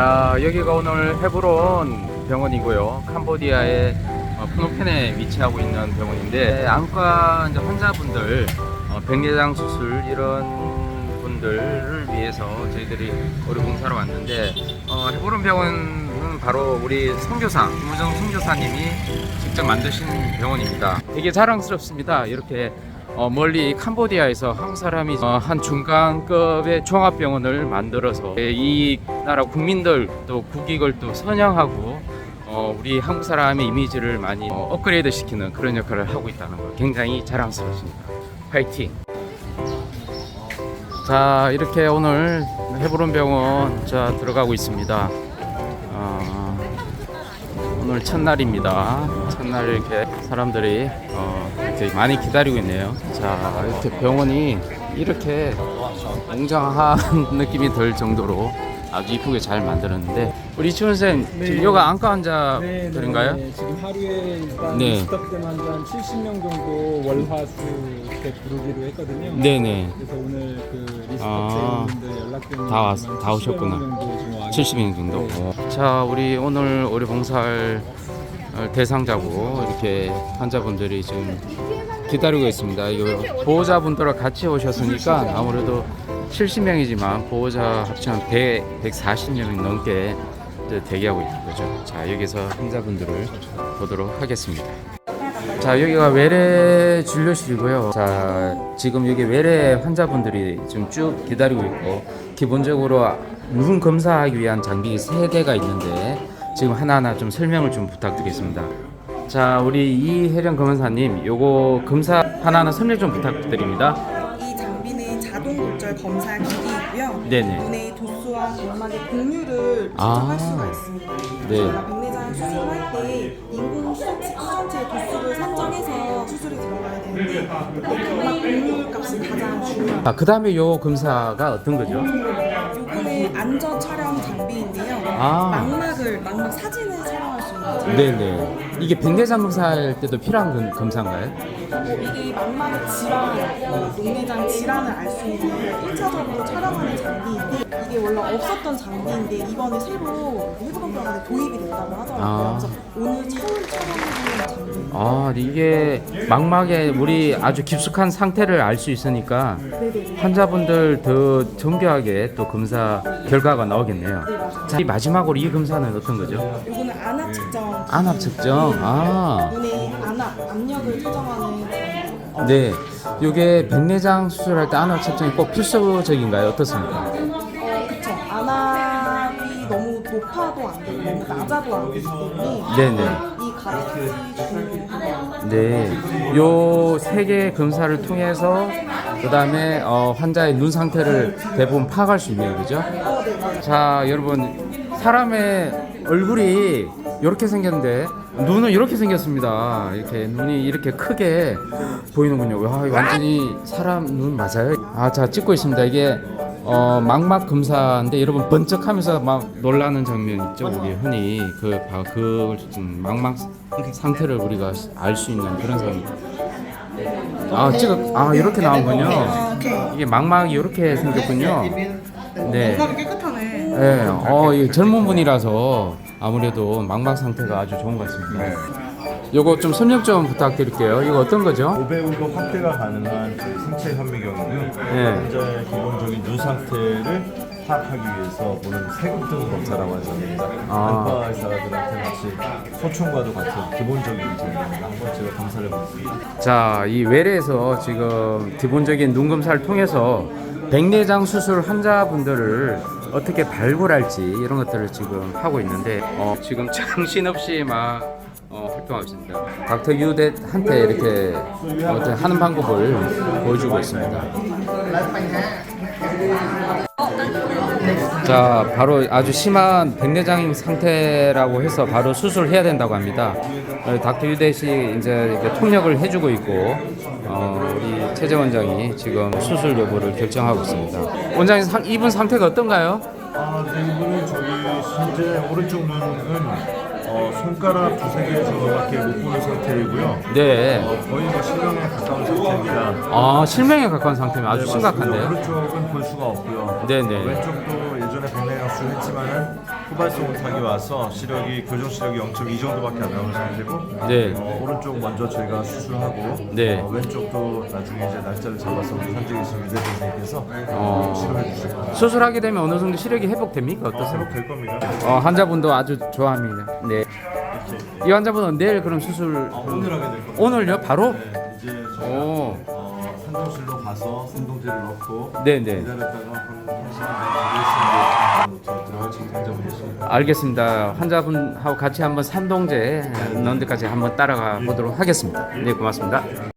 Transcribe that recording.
자, 여기가 오늘 헤브론 병원이고요. 캄보디아의 어, 프놈펜에 위치하고 있는 병원인데 안과 이제 환자분들 어, 백내장 수술 이런 분들을 위해서 저희들이 의료 봉사로 왔는데 어, 헤브론 병원은 바로 우리 선교사 김우정 선교사님이 직접 만드신 병원입니다. 되게 자랑스럽습니다. 이렇게 어, 멀리 캄보디아에서 한국 사람이 어, 한 중간급의 종합병원을 만들어서 이 나라 국민들 또 국익을 또 선양하고 어, 우리 한국 사람의 이미지를 많이 어, 업그레이드 시키는 그런 역할을 하고 있다는 거 굉장히 자랑스럽습니다. 파이팅! 자 이렇게 오늘 헤브론 병원 자 들어가고 있습니다. 어, 오늘 첫날입니다. 첫날 이렇게 사람들이 어, 이렇게 많이 기다리고 있네요. 자 이렇게 병원이 이렇게 웅장한 느낌이 들 정도로 아주 이쁘게 잘 만들었는데 우리 이치원 쌤 지금 여가 안과 환자들인가요? 네, 지금 하루에 일단 네. 스톱된 환자 한 70명 정도 월화수 이렇게 부르기로 했거든요. 네네 그래서 오늘 그 리스트 아, 연락드린 다 왔- 다 오셨구나. 70명 정도 지금 와 70인 정도. 네. 어. 자, 우리 오늘 우리 봉사할 어, 대상자고 이렇게 환자분들이 지금 기다리고 있습니다. 보호자분들과 같이 오셨으니까 아무래도 70명이지만 보호자 합치면 100, 140명이 넘게 대기하고 있는 거죠. 자, 여기서 환자분들을 보도록 하겠습니다. 자 여기가 외래 진료실이고요. 자 지금 여기 외래 환자분들이 지금 쭉 기다리고 있고 기본적으로 눈 검사하기 위한 장비 세 대가 있는데 지금 하나하나 좀 설명을 좀 부탁드리겠습니다. 자 우리 이혜령 검사님 요거 검사 하나하나 설명 좀 부탁드립니다. 이 장비는 자동 골절 검사 기기이고요. 네네. 눈의 도수와 공유를 아. 측정할 수가 있습니다. 네. 저희가 백내장 수술할 때 인공 수정체, 수정체 도수를 산정해서 수술이 들어가야 되는데 그 점막 공유 값이 가장 중요합니다. 아, 그 다음에 요 검사가 어떤 거죠? 요거는 안전 촬영 장비인데요. 아. 망막을 망막 사진을 촬영할 수 있는 장비. 네네. 이게 백내장 검사할 때도 필요한 검- 검사인가요? 이게 망막의 질환, 어, 녹내장 질환을 알 수 있는 1차적으로 촬영하는 장비인데 이게 원래 없었던 장비인데 이번에 새로 해부건병원에 도입이 됐다고 하더라고요. 아. 그래서 오늘 처음 촬영해보는 장비. 아, 이게 망막에 우리 아주 깊숙한 상태를 알 수 있으니까 네네. 환자분들 더 정교하게 또 검사 결과가 나오겠네요. 네. 자, 이 마지막으로 이 검사는 어떤 거죠? 요거는 안압 측정. 안압 측정. 아, 눈의 안압, 압력을 측정하는 장비. 네. 이게 백내장 수술할 때 안압 측정이 꼭 필수적인가요? 어떻습니까? 어, 그쵸. 안압이 너무 높아도 안 되고 너무 낮아도 안 되기 때문에 네네. 이 값이 중요해요. 네. 요 세 개의 검사를 통해서 그다음에 어, 환자의 눈 상태를 대부분 파악할 수 있네요. 그죠? 어, 네, 맞아요. 자, 여러분 사람의 얼굴이 이렇게 생겼는데 눈은 이렇게 생겼습니다. 이렇게 눈이 이렇게 크게 보이는군요. 와, 완전히 사람 눈 맞아요? 아, 자 찍고 있습니다. 이게 어, 망막 검사인데 여러분 번쩍하면서 막 놀라는 장면 있죠. 우리 흔히 그 바- 그 음, 망막 상태를 우리가 알 수 있는 그런 상황. 아, 찍어 아 이렇게 나오군요. 아, 오케이. 이게 망막이 이렇게 생겼군요. 네. 망막이 깨끗하네. 네, 어, 이 젊은 분이라서 아무래도 망막 상태가 아주 좋은 것 같습니다. 요거 좀 설명 좀 부탁드릴게요. 이거 어떤 거죠? 5배우도 확대가 가능한 저희 생체 현미경이고요. 네. 환자의 기본적인 눈 상태를 파악하기 위해서 보는 세급등 검사라고 하는 겁니다. 아. 안과 의사들한테 마치 소총과도 같은 기본적인 장비입니다. 한번 제가 검사를 해보겠습니다. 자, 이 외래에서 지금 기본적인 눈 검사를 통해서 백내장 수술 환자분들을 어떻게 발굴할지 이런 것들을 지금 하고 있는데 어, 지금 정신없이 막 어, 활동하고 있습니다. 닥터 유대한테 이렇게 어떤 하는 방법을 보여주고 있습니다. 자, 바로 아주 심한 백내장 상태라고 해서 바로 수술해야 된다고 합니다. 어, 닥터 유대 씨 이제 통역을 해주고 있고, 어, 우리 최재 원장이 지금 수술 여부를 결정하고 있습니다. 원장님 상, 이분 상태가 어떤가요? 아, 네, 이분은 저기 현재 오른쪽 눈은 어, 손가락 두세 개 정도밖에 못 보는 상태이고요. 네. 어, 거의 뭐 실명에 가까운 상태입니다. 아, 실명에 가까운 상태면 아주 네. 심각한데요? 오른쪽은 볼 수가 없고요. 네네. 왼쪽도 예전에 백내장 수술했지만은 후발성 타기 와서 시력이 교정 시력이 0.2 정도밖에 안 나오는 상태고 네. 어, 오른쪽 먼저 저희가 수술하고 네. 어, 왼쪽도 나중에 이제 날짜를 잡아서 우리 현직에서 유대 선생님께서 어. 치료해 주실 겁니다. 수술하게 되면 어느 정도 시력이 회복됩니까? 어, 어떠세요? 회복될 겁니다. 어, 환자분도 아주 좋아합니다. 네. 이 환자분은 내일 그럼 수술 어, 오늘 하게 될 겁니다. 오늘요? 바로? 네, 이제 저희가 오. 어, 산동실로 가서 산동제를 넣고 네네. 기다렸다가 한 1시간 정도 알겠습니다. 환자분하고 같이 한번 산동제 넣는 데까지 한번 따라가 보도록 하겠습니다. 네, 고맙습니다.